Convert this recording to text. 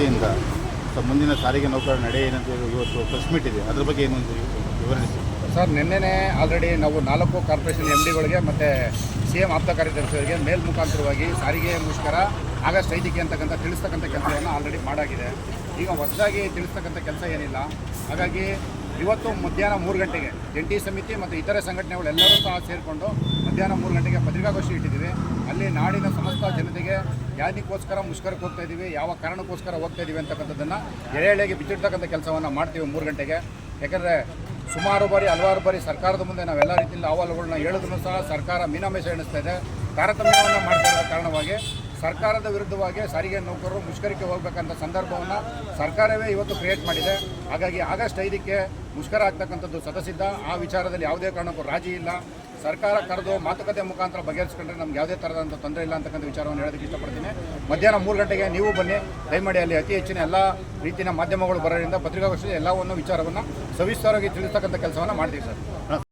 ವತಿಯಿಂದ ಸೊ ಮುಂದಿನ ಸಾರಿಗೆ ನೌಕರರ ನಡೆ ಏನಂತ ಇವತ್ತು ಪ್ರೆಸ್ ಮೀಟ್ ಇದೆ. ಅದ್ರ ಬಗ್ಗೆ ಏನು ವಿವರಿಸಿ ಸರ್, ನಿನ್ನೆನೇ ಆಲ್ರೆಡಿ ನಾವು ನಾಲ್ಕು ಕಾರ್ಪೊರೇಷನ್ ಎಂ ಡಿಗಳಿಗೆ ಮತ್ತು ಸಿ ಎಂ ಆಪ್ತ ಕಾರ್ಯದರ್ಶಿಯವರಿಗೆ ಮೇಲ್ ಮುಖಾಂತರವಾಗಿ ಸಾರಿಗೆ ಮುಷ್ಕರ ಆಗಸ್ಟ್ ಐದಕ್ಕೆ ಅಂತಕ್ಕಂಥ ತಿಳಿಸ್ತಕ್ಕಂಥ ಕೆಲಸವನ್ನು ಆಲ್ರೆಡಿ ಮಾಡಾಗಿದೆ. ಈಗ ಹೊಸದಾಗಿ ತಿಳಿಸ್ತಕ್ಕಂಥ ಕೆಲಸ ಏನಿಲ್ಲ. ಹಾಗಾಗಿ ಇವತ್ತು ಮಧ್ಯಾಹ್ನ ಮೂರು ಗಂಟೆಗೆ ಜಂಟಿ ಸಮಿತಿ ಮತ್ತು ಇತರೆ ಸಂಘಟನೆಗಳೆಲ್ಲರೂ ಸಹ ಸೇರಿಕೊಂಡು ಮಧ್ಯಾಹ್ನ ಮೂರು ಗಂಟೆಗೆ ಪತ್ರಿಕಾಗೋಷ್ಠಿ ಇಟ್ಟಿದ್ದೀವಿ. ಅಲ್ಲಿ ನಾಡಿನ ಸಮಸ್ತ ಜನತೆಗೆ ಯಾದಕ್ಕೋಸ್ಕರ ಮುಷ್ಕರಕ್ಕೆ ಹೋಗ್ತಾ ಇದ್ದೀವಿ ಯಾವ ಕಾರಣಕ್ಕೋಸ್ಕರ ಹೋಗ್ತಾ ಇದ್ದೀವಿ ಅಂತಕ್ಕಂಥದ್ದನ್ನು ಎಳೆ ಎಳೆಗೆ ಬಿಚ್ಚಿಡ್ತಕ್ಕಂಥ ಕೆಲಸವನ್ನು ಮಾಡ್ತೀವಿ ಮೂರು ಗಂಟೆಗೆ. ಯಾಕಂದರೆ ಸುಮಾರು ಬಾರಿ, ಹಲವಾರು ಬಾರಿ ಸರ್ಕಾರದ ಮುಂದೆ ನಾವೆಲ್ಲ ರೀತಿಯಲ್ಲಿ ಅಹವಾಲುಗಳನ್ನ ಹೇಳಿದ್ರು ಸಹ ಸರ್ಕಾರ ಮೀನಾಮೇಷ ಎಣಿಸ್ತಾ ಇದೆ. ತಾರತಮ್ಯವನ್ನು ಮಾಡ್ತಾ ಇರೋ ಕಾರಣವಾಗಿ ಸರ್ಕಾರದ ವಿರುದ್ಧವಾಗಿ ಸಾರಿಗೆ ನೌಕರರು ಮುಷ್ಕರಕ್ಕೆ ಹೋಗ್ಬೇಕಂತ ಸಂದರ್ಭವನ್ನು ಸರ್ಕಾರವೇ ಇವತ್ತು ಕ್ರಿಯೇಟ್ ಮಾಡಿದೆ. ಹಾಗಾಗಿ ಆಗಸ್ಟ್ ಐದಕ್ಕೆ ಮುಷ್ಕರ ಆಗ್ತಕ್ಕಂಥದ್ದು ಸದಸಿದ್ಧ ಆ ವಿಚಾರದಲ್ಲಿ ಯಾವುದೇ ಕಾರಣಕ್ಕೂ ರಾಜಿ ಇಲ್ಲ. ಸರ್ಕಾರ ಕರೆದು ಮಾತುಕತೆ ಮುಖಾಂತರ ಬಗೆಹರಿಸ್ಕೊಂಡ್ರೆ ನಮ್ಗೆ ಯಾವುದೇ ಥರದಂಥ ತೊಂದರೆ ಇಲ್ಲ ಅಂತಕ್ಕಂಥ ವಿಚಾರವನ್ನು ಹೇಳೋದಕ್ಕೆ ಇಷ್ಟಪಡ್ತೀನಿ. ಮಧ್ಯಾಹ್ನ ಮೂರು ಗಂಟೆಗೆ ನೀವು ಬನ್ನಿ, ದಯಮಾಡಿ ಅಲ್ಲಿ ಅತಿ ಹೆಚ್ಚಿನ ಎಲ್ಲ ರೀತಿಯ ಮಾಧ್ಯಮಗಳು ಬರೋದ್ರಿಂದ ಪತ್ರಿಕಾಗೋಷ್ಠಿ ಎಲ್ಲವನ್ನು ವಿಚಾರವನ್ನು ಸವಿಸ್ತಾರವಾಗಿ ತಿಳಿಸ್ತಕ್ಕಂಥ ಕೆಲಸವನ್ನು ಮಾಡ್ತೀವಿ ಸರ್.